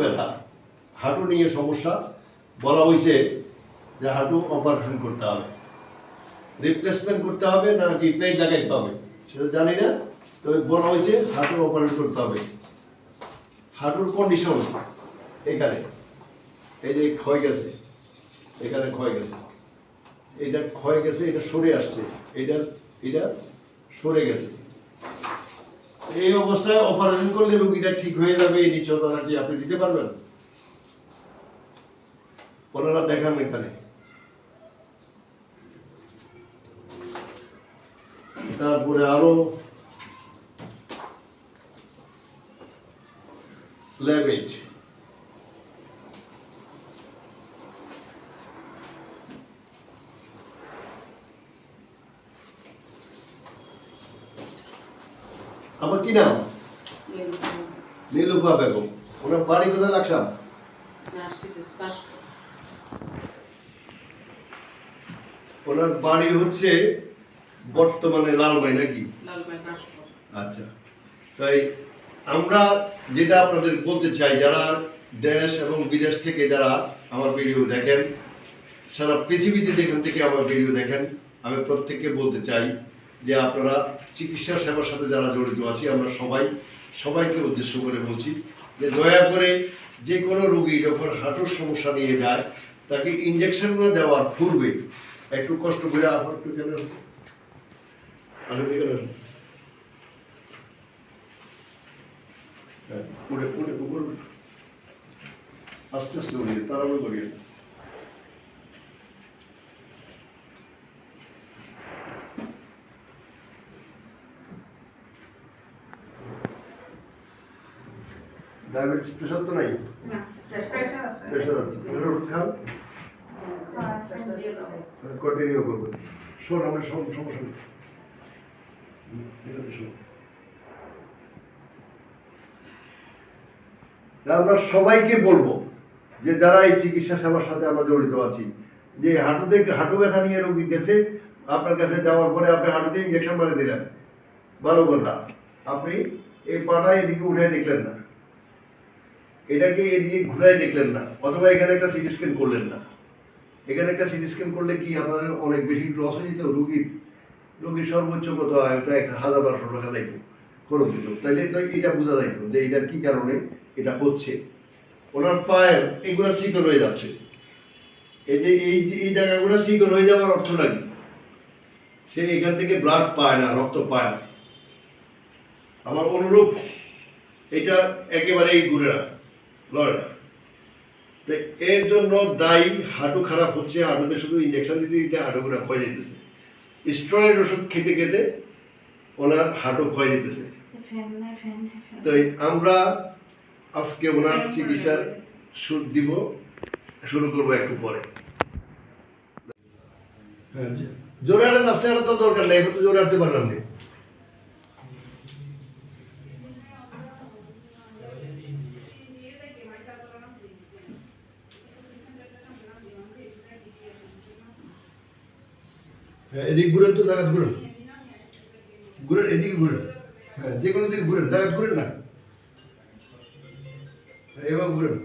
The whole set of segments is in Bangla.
ব্যথা, হাঁটু নিয়ে সমস্যা, বলা হয়েছে যে হাঁটু অপারেশন করতে হবে। রিপ্লেসমেন্ট করতে হবে না কি পেট লাগাইতে হবে, সেটা জানি না। তবে বলা হয়েছে হাঁটু অপারেশন করতে হবে। হাঁটুর কন্ডিশন এখানে, এই যে ক্ষয় গেছে, এখানে ক্ষয় গেছে। এটা ক্ষয় গেছে, এটা সরে আসছে এটা এটা সরে গেছে। এই অবস্থায় অপারেশন করলে রুগীটা ঠিক হয়ে যাবে, এই নিশ্চয়তা কি আপনি দিতে পারবেন। ওনারা দেখান এখানে। তারপরে আরও ল্যাবেট আমার কি নাম? নীলুপা বেগম। ওনার বাড়ি কোথায় লাগসাম ওনার বাড়ি হচ্ছে বর্তমানে লালমাই নাকি? আচ্ছা। তাই আমরা যেটা আপনাদের বলতে চাই, যারা দেশ এবং বিদেশ থেকে যারা আমার ভিডিও দেখেন, সারা পৃথিবীতে যেখান থেকে আমার ভিডিও দেখেন, আমি প্রত্যেককে বলতে চাই যে আপনারা চিকিৎসা সেবার সাথে যারা জড়িত আছি আমরা সবাই সবাইকে উদ্দেশ্য করে বলছি যে দয়া করে যে কোনো রোগী যখন হাঁটুর সমস্যা নিয়ে যায় তাকে ইঞ্জেকশনগুলো দেওয়ার পূর্বে একটু কষ্ট করে আবার একটু কেন হ্যাঁ, আস্তে আস্তে করিয়ে ডায়াবেটিস প্রেশার তো নাই? প্রেশার আছে। প্রেশার ওষুধ খান কন্টিনিউ করবেন শোন আমরা শোন সমস্যা আমরা সবাইকে বলব যে যারা এই চিকিৎসা সেবার সাথে আমরা জড়িত আছি যে হাঁটুতে হাঁটু ব্যথা নিয়ে রোগী গেছে আপনার কাছে যাওয়ার পরে আপনি হাঁটুতে ইঞ্জেকশন মারে দিলেন। ভালো কথা। আপনি এই পাটা এদিকে উঠে দেখলেন না। এটাকে এদিকে ঘুরাই দেখলেন না, অথবা এখানে একটা সিটি স্ক্যান করলেন না। এখানে একটা সিটি স্ক্যান করলে কি আপনার অনেক বেশি লস হয়ে যেত? রুগীর রুগীর সর্বোচ্চ কত? হয় ওটা এক হাজার বারোশো টাকা দেখো খরচ দিত তাহলে তো এটা বোঝা যাইত যে এটার কি কারণে এটা হচ্ছে? ওনার পায়ের এগুলো চিকন হয়ে যাচ্ছে। এই যে এই যে, এই জায়গাগুলো চিকন হয়ে যাওয়ার অর্থটা কি? সে এখান থেকে ব্লাড পায় না, রক্ত পায় না। আমার অনুরূপ, এটা একেবারেই ঘুরে না। লড়ে। না তো এর জন্য দায়ী হাঁটু খারাপ হচ্ছে হাঁটুতে শুধু ইঞ্জেকশন দিতে দিতে হাঁটুগুলো ক্ষয় যেতেছে। স্টেরয়েড ওষুধ খেতে খেতে ওনার হাঁটু ক্ষয় যেতেছে। তো আমরা আজকে ওনার চিকিৎসার সুর দিব শুরু করব একটু পরে। হ্যাঁ জোরে আস্তে আনা তো দরকার নেই এখন তো জোরে আনতে পারলাম না। এদিকে ঘুরেন তো জায়গা ঘুরেন। ঘুরেন এদিকে ঘুরেন। হ্যাঁ যে কোনো দিকে ঘুরেন জায়গা ঘুরেন না। হ্যাঁ, এবার ঘুরেন।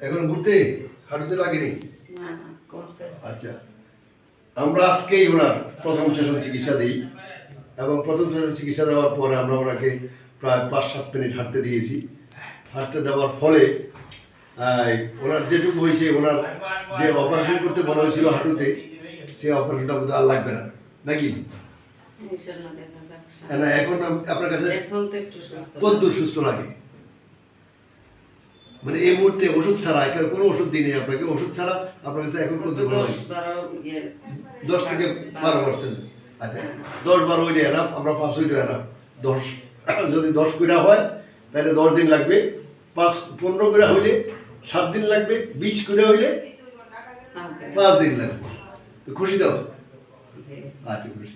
এখন ঘুরতে হাঁটুতে লাগেনি? আচ্ছা। আমরা আজকেই ওনার প্রথম সেশন চিকিৎসা দিই এবং প্রথম সেশন চিকিৎসা দেওয়ার পরে আমরা ওনাকে প্রায় পাঁচ সাত মিনিট হাঁটতে দিয়েছি। হাঁটতে দেওয়ার ফলে ওনার যেটুকু হয়েছে ওনার যে অপারেশন করতে বলা হয়েছিল হাঁটুতে সেই অপারেশনটা বোধহয় আর লাগবে না নাকি? না এখন আপনার কাছে সুস্থ লাগে। মানে এই মুহূর্তে ওষুধ ছাড়া এখানে কোনো ওষুধ দিই আপনাকে ওষুধ ছাড়া আপনার কাছে এখন কত ভালো দশ লাগে বারো ইয়ে দশ থেকে বারো। পার্সেন্ট। আচ্ছা দশ বারো হইলে এনাফ আমরা পাঁচ হইলে এনাফ দশ যদি দশ করে হয় তাহলে দশ দিন লাগবে। পাঁচ পনেরো করে হইলে সাত দিন লাগবে বিশ করে হইলে পাঁচ দিন লাগবে। খুশি তো। আচ্ছা খুশি